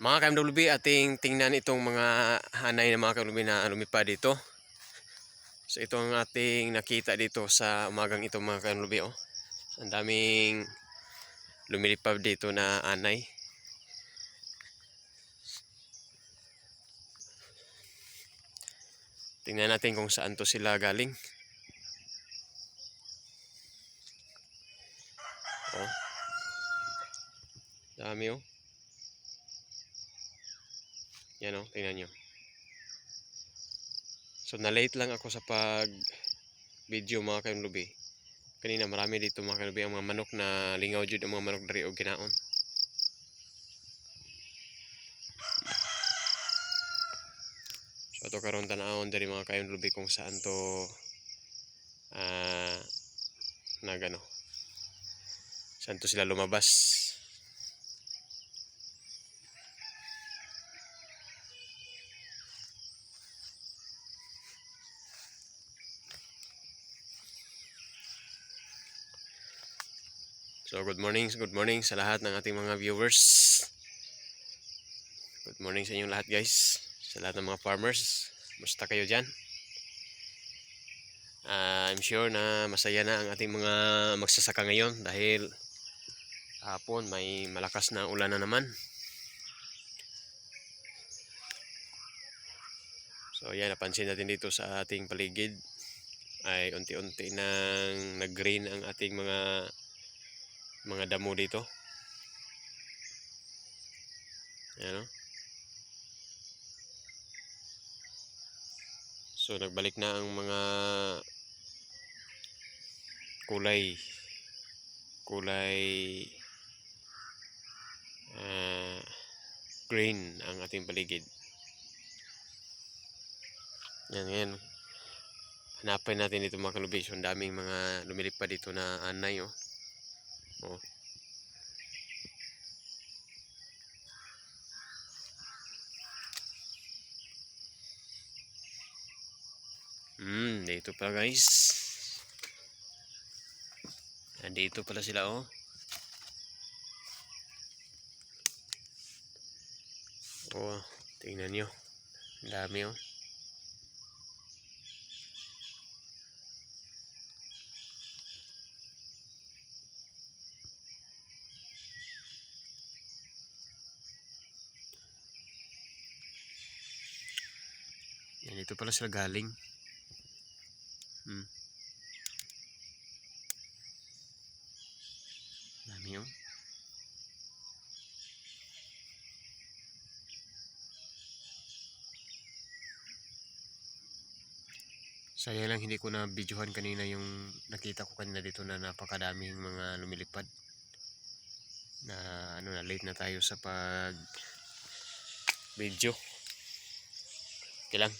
Mga KMWB, ating tingnan itong mga hanay na mga KMWB na lumipad dito. So ito ang ating nakita dito sa umagang ito mga KMWB. Oh. Ang daming lumilipad dito na anay. Tingnan natin kung saan to sila galing. Oh. Dami oh. Yan o, tingnan nyo. So, na-late lang ako sa pag video mga kanlubi. Kanina marami dito mga kanlubi ang mga manok na lingaw jud ang mga manok dari o ginaon. So, ito karon tanawon dari mga kanlubi kung saan to ah nagano. Saan to sila lumabas. So good morning, good morning sa lahat ng ating mga viewers. Good morning sa inyong lahat guys. Sa lahat ng mga farmers. Musta kayo dyan? Ah, I'm sure na masaya na ang ating mga magsasaka ngayon dahil hapon may malakas na ulan na naman. So yan, napansin natin dito sa ating paligid ay unti-unti nang nag-green ang ating mga mga damo dito. Ayan o. So nagbalik na ang mga kulay kulay ah, green ang ating paligid. Yan, yan. Hanapin natin dito mga kalubis. Ang daming mga lumilipad dito na anay oh. Oh. Hmm, dito pala guys. Nandito pala sila oh. Oh, tingnan. Ang dami oh. Yan, dito pala sila galing. Hmm. Dami oh. Sayang lang hindi ko na videohan kanina yung nakita ko kanina dito na napakadaming mga lumilipad. Na ano na late na tayo sa pag video. Okay lang.